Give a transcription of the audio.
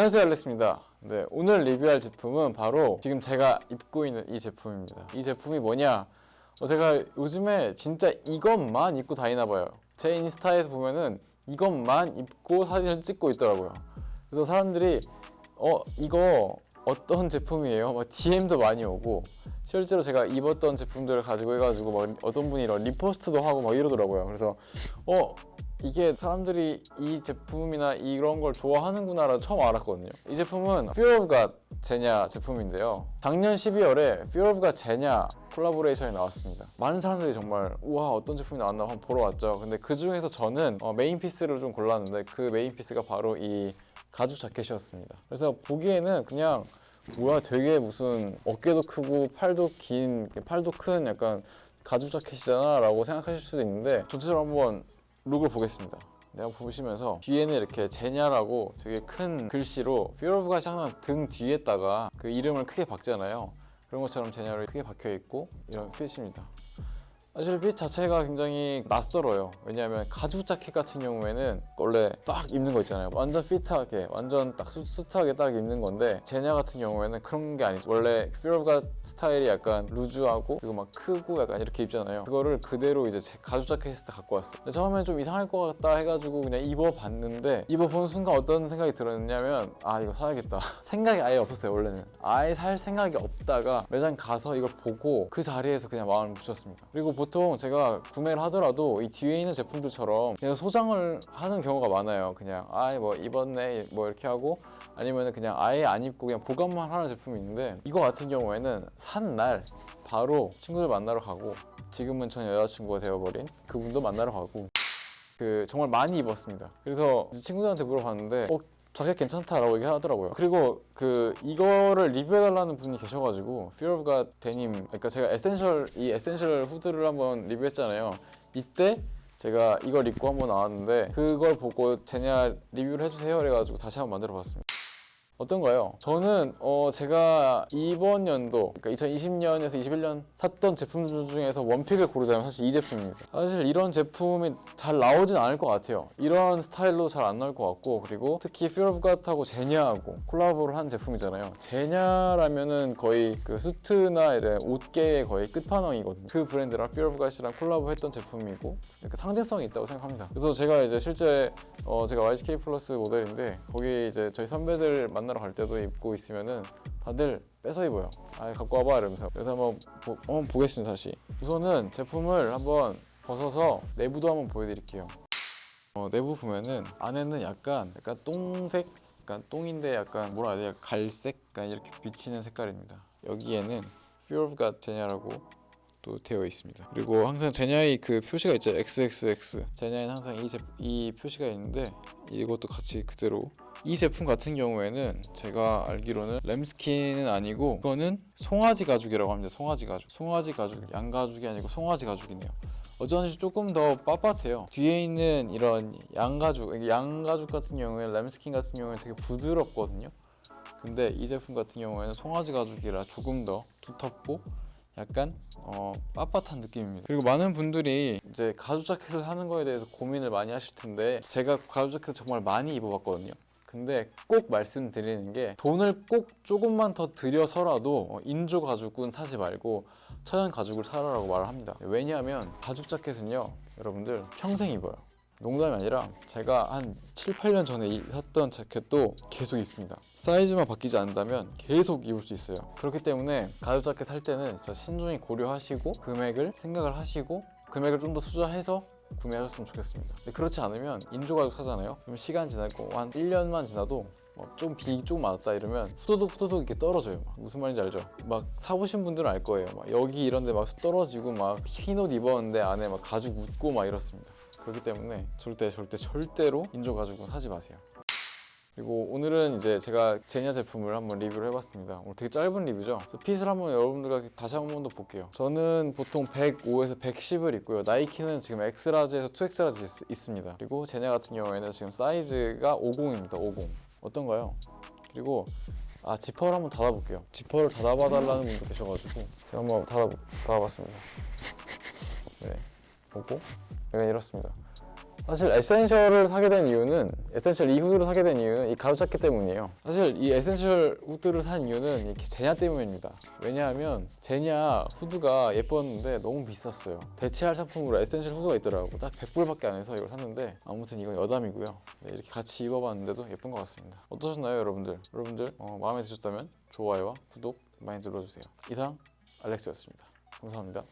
안녕하세요 알렉스입니다. 네, 오늘 리뷰할 제품은 바로 지금 제가 입고 있는 이 제품입니다. 이 제품이 뭐냐? 어, 제가 요즘에 진짜 이것만 입고 다니나 봐요. 제 인스타에서 보면은 이것만 입고 사진을 찍고 있더라고요. 그래서 사람들이 어 이거 어떤 제품이에요? 막 DM도 많이 오고 실제로 제가 입었던 제품들을 가지고 해가지고 막 어떤 분이 이런 리포스트도 하고 막 이러더라고요 그래서 어 이게 사람들이 이 제품이나 이런 걸 좋아하는구나라 처음 알았거든요. 이 제품은 Fear of God 제냐 제품인데요. 작년 12월에 Fear of God 제냐 콜라보레이션이 나왔습니다. 많은 사람들이 정말 우와 어떤 제품이 나왔나 한번 보러 왔죠. 근데 그 중에서 저는 어, 메인 피스를 좀 골랐는데 그 메인 피스가 바로 이 가죽 자켓이었습니다. 그래서 보기에는 그냥 뭐야 되게 무슨 어깨도 크고 팔도 긴 팔도 큰 약간 가죽 자켓이잖아 라고 생각하실 수도 있는데 전체적으로 한번 룩을 보겠습니다. 내가 보시면서 뒤에는 이렇게 제냐라고 되게 큰 글씨로 Fear of God이 항상 등 뒤에다가 그 이름을 크게 박잖아요. 그런 것처럼 제냐를 크게 박혀 있고 이런 핏입니다. 사실 핏 자체가 굉장히 낯설어요. 왜냐하면 가죽 자켓 같은 경우에는 원래 딱 입는 거 있잖아요. 완전 핏하게, 완전 딱 수- 수트하게 딱 입는 건데 제냐 같은 경우에는 그런 게 아니죠. 원래 God 스타일이 약간 루즈하고 그리고 막 크고 약간 이렇게 입잖아요. 그거를 그대로 이제 제 가죽 자켓에서 다 갖고 왔어요. 근데 처음엔 좀 이상할 것 같다 해가지고 그냥 입어봤는데 입어본 순간 어떤 생각이 들었냐면 아 이거 사야겠다. 생각이 아예 없었어요 원래는. 아예 살 생각이 없다가 매장 가서 이걸 보고 그 자리에서 그냥 마음을 붙였습니다. 그리고 보통 제가 구매를 하더라도 이 뒤에 있는 제품들처럼 그냥 소장을 하는 경우가 많아요. 그냥 아예 뭐 입었네 뭐 이렇게 하고 아니면 그냥 아예 안 입고 그냥 보관만 하는 제품이 있는데 이거 같은 경우에는 산 날 바로 친구들 만나러 가고 지금은 전 여자친구가 되어버린 그분도 만나러 가고 그 정말 많이 입었습니다. 그래서 친구들한테 물어봤는데 어 자켓 괜찮다라고 얘기하더라고요. 그리고 그 이거를 리뷰해달라는 분이 계셔가지고 Fear of God 데님 그러니까 제가 에센셜 이 에센셜 후드를 한번 리뷰했잖아요. 이때 제가 이걸 입고 한번 나왔는데 그걸 보고 제냐 리뷰를 해주세요 그래가지고 다시 한번 만들어봤습니다. 어떤가요? 저는 어 제가 이번 연도 그러니까 2020년에서 21년 샀던 제품들 중에서 원픽을 고르자면 사실 이 제품입니다. 사실 이런 제품이 잘 나오진 않을 것 같아요. 이런 스타일로 잘 안 나올 것 같고 그리고 특히 God하고 제냐하고 콜라보를 한 제품이잖아요. 제냐라면은 거의 그 수트나 이런 옷계의 거의 끝판왕이거든요. 그 브랜드랑 God이랑 콜라보했던 제품이고 약간 상징성이 있다고 생각합니다. 그래서 제가 이제 실제 어 제가 YGK 플러스 모델인데 거기 이제 저희 선배들 만나 러갈 때도 입고 있으면은 다들 뺏어 입어요. 아 갖고 와봐 이러면서 그래서 한번 보, 한번 보겠습니다 다시. 우선은 제품을 한번 벗어서 내부도 한번 보여드릴게요. 어, 내부 보면은 안에는 약간 약간 똥색, 약간 똥인데 약간 뭐라 해야 돼요? 갈색, 약간 이렇게 비치는 색깔입니다. 여기에는 Fear of God 제냐라고 또 되어 있습니다. 그리고 항상 제냐의 그 표시가 있죠. XXX. 제냐에는 항상 이, 제, 이 표시가 있는데 이것도 같이 그대로 이 제품 같은 경우에는 제가 알기로는 램스킨은 아니고 이거는 송아지 가죽이라고 합니다. 송아지 가죽. 송아지 가죽. 양 가죽이 아니고 송아지 가죽이네요. 어쩐지 조금 더 빳빳해요. 뒤에 있는 이런 양가죽, 양가죽 같은 경우에 램스킨 같은 경우에 되게 부드럽거든요. 근데 이 제품 같은 경우에는 송아지 가죽이라 조금 더 두텁고 약간 어, 빳빳한 느낌입니다. 그리고 많은 분들이 이제 가죽 자켓을 사는 거에 대해서 고민을 많이 하실 텐데 제가 가죽 자켓을 정말 많이 입어봤거든요. 근데 꼭 말씀드리는 게 돈을 꼭 조금만 더 들여서라도 어, 인조 가죽은 사지 말고 천연 가죽을 사라라고 말을 합니다. 왜냐하면 가죽 자켓은요, 여러분들 평생 입어요. 농담이 아니라 제가 한 7, 8년 전에 이- 샀던 자켓도 계속 입습니다. 사이즈만 바뀌지 않는다면 계속 입을 수 있어요. 그렇기 때문에 가죽 자켓 살 때는 진짜 신중히 고려하시고 금액을 생각을 하시고 금액을 좀더 투자해서 구매하셨으면 좋겠습니다. 근데 그렇지 않으면 인조 가죽 사잖아요. 그럼 시간 지나고 한 1년만 지나도 뭐좀비좀 맞았다 이러면 후두둑 후두둑 이렇게 떨어져요. 막 무슨 말인지 알죠? 막 사보신 분들은 알 거예요. 막 여기 이런데 막 떨어지고 막 흰 옷 입었는데 안에 막 가죽 묻고 막 이렇습니다. 그렇기 때문에 절대 절대 절대로 인조 가죽은 사지 마세요. 그리고 오늘은 이제 제가 제냐 제품을 한번 리뷰를 해봤습니다. 오늘 되게 짧은 리뷰죠. 핏을 한번 여러분들과 다시 한 번 더 볼게요. 저는 보통 105에서 110을 입고요. 나이키는 지금 X라지에서 2X라지 있, 습니다 그리고 제냐 같은 경우에는 지금 사이즈가 50입니다. 50. 어떤가요? 그리고 아 지퍼를 한번 닫아볼게요. 지퍼를 닫아봐달라는 분도 계셔가지고 제가 한번 닫아 닫아봤습니다. 네, 보고 약간 이렇습니다. 사실 에센셜을 사게 된 이유는 에센셜 이 후드를 사게 된 이유는 이 가죽 자켓 때문이에요. 사실 이 에센셜 후드를 산 이유는 이 제냐 때문입니다. 왜냐하면 제냐 후드가 예뻤는데 너무 비쌌어요. 대체할 상품으로 에센셜 후드가 있더라고. 딱 100불밖에 안 해서 이걸 샀는데 아무튼 이건 여담이고요. 네, 이렇게 같이 입어봤는데도 예쁜 것 같습니다. 어떠셨나요, 여러분들? 여러분들 어, 마음에 드셨다면 좋아요와 구독 많이 눌러주세요. 이상 알렉스였습니다. 감사합니다.